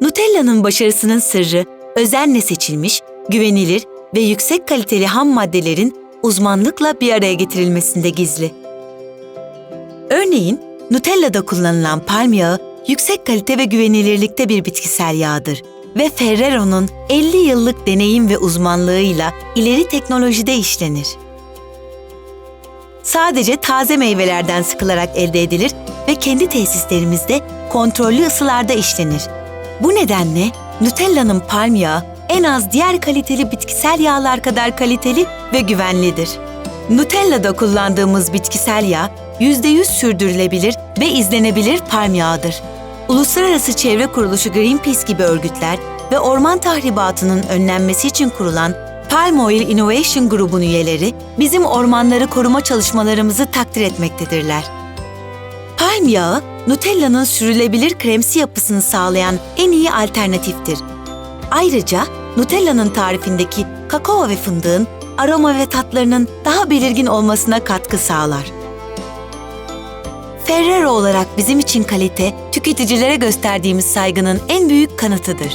Nutella'nın başarısının sırrı özenle seçilmiş, güvenilir ve yüksek kaliteli ham maddelerin uzmanlıkla bir araya getirilmesinde gizli. Örneğin Nutella'da kullanılan palm yağı yüksek kalite ve güvenilirlikte bir bitkisel yağdır ve Ferrero'nun 50 yıllık deneyim ve uzmanlığıyla ileri teknolojide işlenir. Sadece taze meyvelerden sıkılarak elde edilir ve kendi tesislerimizde kontrollü ısılarda işlenir. Bu nedenle Nutella'nın palm yağı en az diğer kaliteli bitkisel yağlar kadar kaliteli ve güvenlidir. Nutella'da kullandığımız bitkisel yağ %100 sürdürülebilir ve izlenebilir palm yağıdır. Uluslararası Çevre Kuruluşu Greenpeace gibi örgütler ve orman tahribatının önlenmesi için kurulan Palm Oil Innovation Grubu'nun üyeleri bizim ormanları koruma çalışmalarımızı takdir etmektedirler. Palm yağı, Nutella'nın sürülebilir kremsi yapısını sağlayan en iyi alternatiftir. Ayrıca Nutella'nın tarifindeki kakao ve fındığın aroma ve tatlarının daha belirgin olmasına katkı sağlar. Ferrero olarak bizim için kalite, tüketicilere gösterdiğimiz saygının en büyük kanıtıdır.